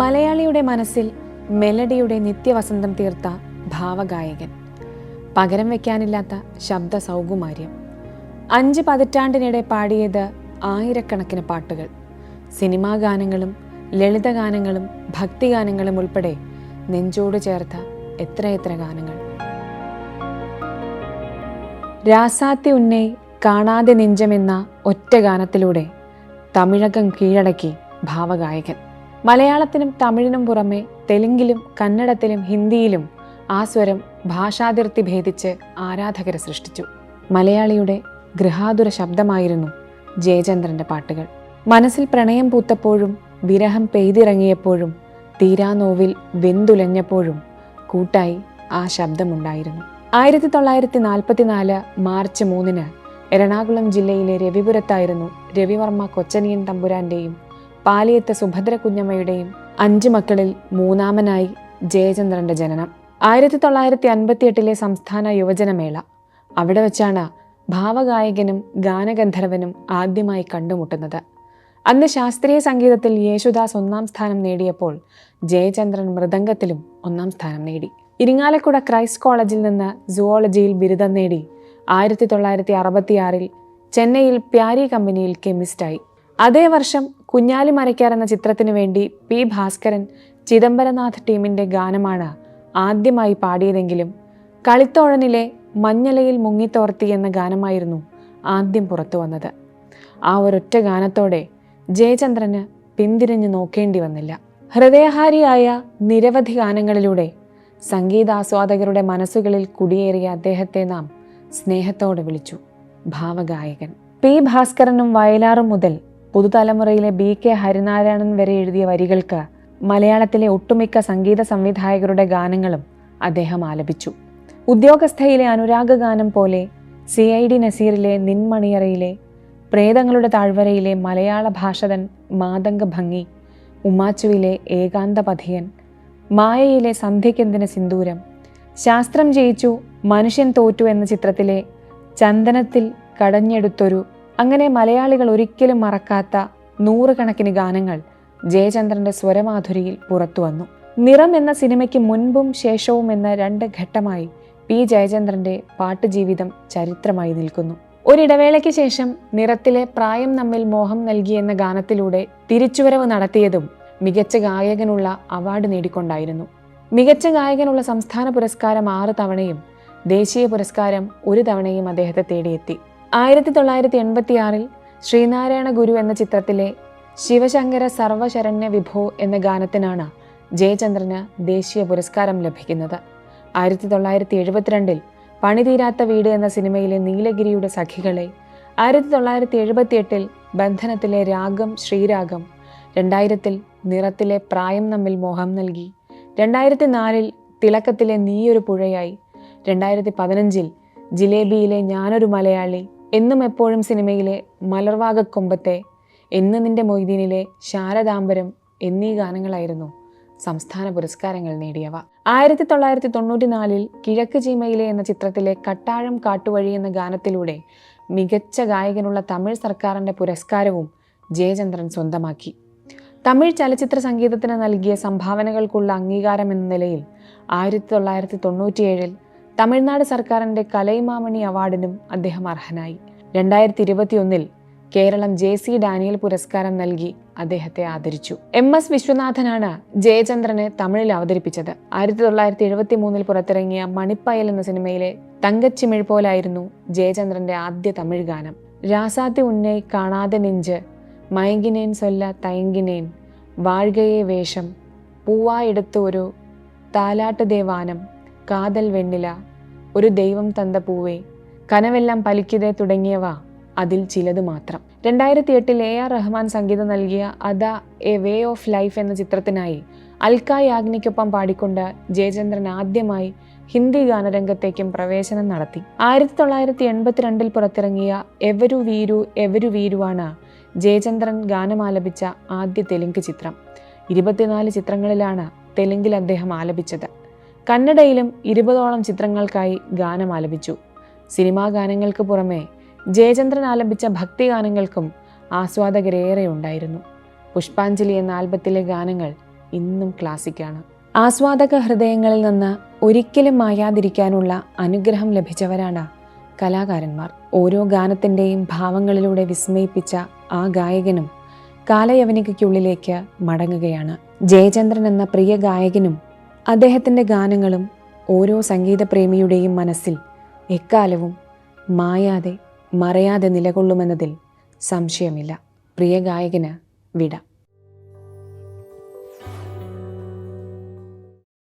മലയാളിയുടെ മനസ്സിൽ മെലഡിയുടെ നിത്യവസന്തം തീർത്ത ഭാവഗായകൻ. പകരം വയ്ക്കാനില്ലാത്ത ശബ്ദ സൗകുമാര്യം. അഞ്ച് പതിറ്റാണ്ടിനിടെ പാടിയത് ആയിരക്കണക്കിന് പാട്ടുകൾ. സിനിമാ ഗാനങ്ങളും ലളിതഗാനങ്ങളും ഭക്തിഗാനങ്ങളും ഉൾപ്പെടെ നെഞ്ചോട് ചേർത്ത എത്രയെത്ര ഗാനങ്ങൾ. രാസാത്തി ഉന്നൈ കാണാതെ നെഞ്ചമെന്ന ഒറ്റ ഗാനത്തിലൂടെ തമിഴകം കീഴടക്കി ഭാവഗായകൻ. മലയാളത്തിനും തമിഴിനും പുറമെ തെലുങ്കിലും കന്നഡത്തിലും ഹിന്ദിയിലും ആ സ്വരം ഭാഷാതിർത്തി ഭേദിച്ച് ആരാധകരെ സൃഷ്ടിച്ചു. മലയാളിയുടെ ഗൃഹാതുര ശബ്ദമായിരുന്നു ജയചന്ദ്രന്റെ പാട്ടുകൾ. മനസ്സിൽ പ്രണയം പൂത്തപ്പോഴും വിരഹം പെയ്തിറങ്ങിയപ്പോഴും തീരാനോവിൽ വെന്തുലഞ്ഞപ്പോഴും കൂട്ടായി ആ ശബ്ദമുണ്ടായിരുന്നു. ആയിരത്തി തൊള്ളായിരത്തി നാൽപ്പത്തിനാല് മാർച്ച് മൂന്നിന് എറണാകുളം ജില്ലയിലെ രവിപുരത്തായിരുന്നു രവിവർമ്മ കൊച്ചനിയൻ തമ്പുരാന്റെയും പാലിയത്ത് സുഭദ്ര കുഞ്ഞമ്മയുടെയും അഞ്ച് മക്കളിൽ മൂന്നാമനായി ജയചന്ദ്രന്റെ ജനനം. ആയിരത്തി തൊള്ളായിരത്തി അൻപത്തിയെട്ടിലെ സംസ്ഥാന യുവജനമേള. അവിടെ വെച്ചാണ് ഭാവഗായകനും ഗാനഗന്ധർവനും ആദ്യമായി കണ്ടുമുട്ടുന്നത്. അന്ന് ശാസ്ത്രീയ സംഗീതത്തിൽ യേശുദാസ് ഒന്നാം സ്ഥാനം നേടിയപ്പോൾ ജയചന്ദ്രൻ മൃദംഗത്തിലും ഒന്നാം സ്ഥാനം നേടി. ഇരിങ്ങാലക്കുട ക്രൈസ്റ്റ് കോളേജിൽ നിന്ന് സുവോളജിയിൽ ബിരുദം നേടി ആയിരത്തി തൊള്ളായിരത്തി അറുപത്തിയാറിൽ ചെന്നൈയിൽ പ്യാരി കമ്പനിയിൽ കെമിസ്റ്റായി. അതേ വർഷം കുഞ്ഞാലി മരയ്ക്കാർ എന്ന ചിത്രത്തിനു വേണ്ടി പി ഭാസ്കരൻ ചിദംബരനാഥ് ടീമിന്റെ ഗാനമാണ് ആദ്യമായി പാടിയതെങ്കിലും കളിത്തോഴനിലെ മഞ്ഞലയിൽ മുങ്ങിത്തോർത്തി എന്ന ഗാനമായിരുന്നു ആദ്യം പുറത്തു വന്നത്. ആ ഒരൊറ്റ ഗാനത്തോടെ ജയചന്ദ്രന് പിന്തിരിഞ്ഞു നോക്കേണ്ടി വന്നില്ല. ഹൃദയഹാരിയായ നിരവധി ഗാനങ്ങളിലൂടെ സംഗീതാസ്വാദകരുടെ മനസ്സുകളിൽ കുടിയേറിയ അദ്ദേഹത്തെ നാം സ്നേഹത്തോടെ വിളിച്ചു. ഭാവഗായകൻ. പി ഭാസ്കരനും വയലാറും മുതൽ പുതുതലമുറയിലെ ബി കെ ഹരിനാരായണൻ വരെ എഴുതിയ വരികൾക്ക് മലയാളത്തിലെ ഒട്ടുമിക്ക സംഗീത സംവിധായകരുടെ ഗാനങ്ങളും അദ്ദേഹം ആലപിച്ചു. ഉദ്യോഗസ്ഥയിലെ അനുരാഗ ഗാനം പോലെ സി ഐ ഡി നസീറിലെ നിൻമണിയറയിലെ പ്രേതങ്ങളുടെ താഴ്വരയിലെ മലയാള ഭാഷതൻ മാതംഗ ഭംഗി ഉമാച്ചുവിലെ ഏകാന്ത പഥിയൻ മായയിലെ സന്ധ്യക്കെന്തിന് സിന്ദൂരം ശാസ്ത്രം ജയിച്ചു മനുഷ്യൻ തോറ്റു എന്ന ചിത്രത്തിലെ ചന്ദനത്തിൽ കടഞ്ഞെടുത്തൊരു അങ്ങനെ മലയാളികൾ ഒരിക്കലും മറക്കാത്ത നൂറുകണക്കിന് ഗാനങ്ങൾ ജയചന്ദ്രന്റെ സ്വരമാധുരിയിൽ പുറത്തുവന്നു നിറം എന്ന സിനിമയ്ക്ക് മുൻപും ശേഷവും എന്ന രണ്ട് ഘട്ടമായി പി ജയചന്ദ്രന്റെ പാട്ടുജീവിതം ചരിത്രമായി നിൽക്കുന്നു. ഒരിടവേളയ്ക്ക് ശേഷം നിറത്തിലെ പ്രായം നമ്മിൽ മോഹം നൽകി എന്ന ഗാനത്തിലൂടെ തിരിച്ചുവരവ് നടത്തിയതും മികച്ച ഗായകനുള്ള അവാർഡ് നേടിക്കൊണ്ടായിരുന്നു. മികച്ച ഗായകനുള്ള സംസ്ഥാന പുരസ്കാരം ആറ് തവണയും ദേശീയ പുരസ്കാരം ഒരു തവണയും അദ്ദേഹത്തെ തേടിയെത്തി. ആയിരത്തി തൊള്ളായിരത്തി എൺപത്തിയാറിൽ ശ്രീനാരായണ ഗുരു എന്ന ചിത്രത്തിലെ ശിവശങ്കര സർവശരണ്യ വിഭോ എന്ന ഗാനത്തിനാണ് ജയചന്ദ്രന് ദേശീയ പുരസ്കാരം ലഭിക്കുന്നത്. ആയിരത്തി തൊള്ളായിരത്തി എഴുപത്തിരണ്ടിൽ പണിതീരാത്ത വീട് എന്ന സിനിമയിലെ നീലഗിരിയുടെ സഖികളെ ആയിരത്തി തൊള്ളായിരത്തി എഴുപത്തിയെട്ടിൽ ബന്ധനത്തിലെ രാഗം ശ്രീരാഗം രണ്ടായിരത്തിൽ നിറത്തിലെ പ്രായം നമ്മിൽ മോഹം നൽകി രണ്ടായിരത്തി നാലിൽ തിളക്കത്തിലെ നീയൊരു പുഴയായി രണ്ടായിരത്തി പതിനഞ്ചിൽ ജിലേബിയിലെ ഞാനൊരു മലയാളി എന്നും എപ്പോഴും സിനിമയിലെ മലർവാകക്കൊമ്പത്തെ എന്ന് നിന്റെ മൊയ്തീനിലെ ശാരദാംബരം എന്നീ ഗാനങ്ങളായിരുന്നു സംസ്ഥാന പുരസ്കാരങ്ങൾ നേടിയവ. ആയിരത്തി തൊള്ളായിരത്തി തൊണ്ണൂറ്റിനാലിൽ കിഴക്ക് ചീമയിലെ എന്ന ചിത്രത്തിലെ കട്ടാഴം കാട്ടുവഴി എന്ന ഗാനത്തിലൂടെ മികച്ച ഗായകനുള്ള തമിഴ് സർക്കാരിന്റെ പുരസ്കാരവും ജയചന്ദ്രൻ സ്വന്തമാക്കി. തമിഴ് ചലച്ചിത്ര സംഗീതത്തിന് നൽകിയ സംഭാവനകൾക്കുള്ള അംഗീകാരം എന്ന നിലയിൽ ആയിരത്തി തൊള്ളായിരത്തി തൊണ്ണൂറ്റിയേഴിൽ തമിഴ്നാട് സർക്കാരിന്റെ കലൈമാമണി അവാർഡിനും അദ്ദേഹം അർഹനായി. രണ്ടായിരത്തി ഇരുപത്തിയൊന്നിൽ കേരളം ജെ സി ഡാനിയൽ പുരസ്കാരം നൽകി അദ്ദേഹത്തെ ആദരിച്ചു. എം എസ് വിശ്വനാഥനാണ് ജയചന്ദ്രനെ തമിഴിൽ അവതരിപ്പിച്ചത്. ആയിരത്തി തൊള്ളായിരത്തി എഴുപത്തി മൂന്നിൽ പുറത്തിറങ്ങിയ മണിപ്പയൽ എന്ന സിനിമയിലെ തങ്കച്ചിമിഴ് പോലായിരുന്നു ജയചന്ദ്രന്റെ ആദ്യ തമിഴ് ഗാനം. രാസാത്തി ഉന്നൈ കാണാതെ നെഞ്ച് മയങ്കിനേൻ സൊല്ല തയങ്കിനേൻ വാഴ്കയെ വേഷം പൂവായെടുത്ത് ഒരു താലാട്ട് ദേവാനം കാതൽ വെണ്ണില ഒരു ദൈവം തந்த പൂവേ കനവെല്ലാം പലിക്കുതേ തുടങ്ങിയവ അതിൽ ചിലത് മാത്രം. രണ്ടായിരത്തി എട്ടിൽ എ ആർ റഹ്മാൻ സംഗീതം നൽകിയ Ada a way of life എന്ന ചിത്രത്തിനായി അൽക്ക യാഗ്നിക്കൊപ്പം പാടിക്കൊണ്ട് ജയചന്ദ്രൻ ആദ്യമായി ഹിന്ദി ഗാനരംഗത്തേക്കും പ്രവേശനം നടത്തി. ആയിരത്തി തൊള്ളായിരത്തി എൺപത്തിരണ്ടിൽ പുറത്തിറങ്ങിയ എവരു വീരു എവരു വീരുവാണ് ജയചന്ദ്രൻ ഗാനമാലപിച്ച ആദ്യ തെലുങ്ക് ചിത്രം. ഇരുപത്തിനാല് ചിത്രങ്ങളിലാണ് തെലുങ്കിൽ അദ്ദേഹം ആലപിച്ചത്. കന്നഡയിലും ഇരുപതോളം ചിത്രങ്ങൾക്കായി ഗാനം ആലപിച്ചു. സിനിമാ ഗാനങ്ങൾക്ക് പുറമെ ജയചന്ദ്രൻ ആലപിച്ച ഭക്തിഗാനങ്ങൾക്കും ആസ്വാദകരേറെ ഉണ്ടായിരുന്നു. പുഷ്പാഞ്ജലി എന്ന ആൽബത്തിലെ ഗാനങ്ങൾ ഇന്നും ക്ലാസിക്കാണ് ആസ്വാദക ഹൃദയങ്ങളിൽ നിന്ന് ഒരിക്കലും മായാതിരിക്കാനുള്ള അനുഗ്രഹം ലഭിച്ചവരാണ് കലാകാരന്മാർ. ഓരോ ഗാനത്തിന്റെയും ഭാവങ്ങളിലൂടെ വിസ്മയിപ്പിച്ച ആ ഗായകനും കാലയവനികയ്ക്കുള്ളിലേക്ക് മടങ്ങുകയാണ്. ജയചന്ദ്രൻ എന്ന പ്രിയ ഗായകനും അദ്ദേഹത്തിന്റെ ഗാനങ്ങളും ഓരോ സംഗീതപ്രേമിയുടെയും മനസ്സിൽ എക്കാലവും മായാതെ മറയാതെ നിലകൊള്ളുമെന്നതിൽ സംശയമില്ല. പ്രിയ ഗായകന് വിട.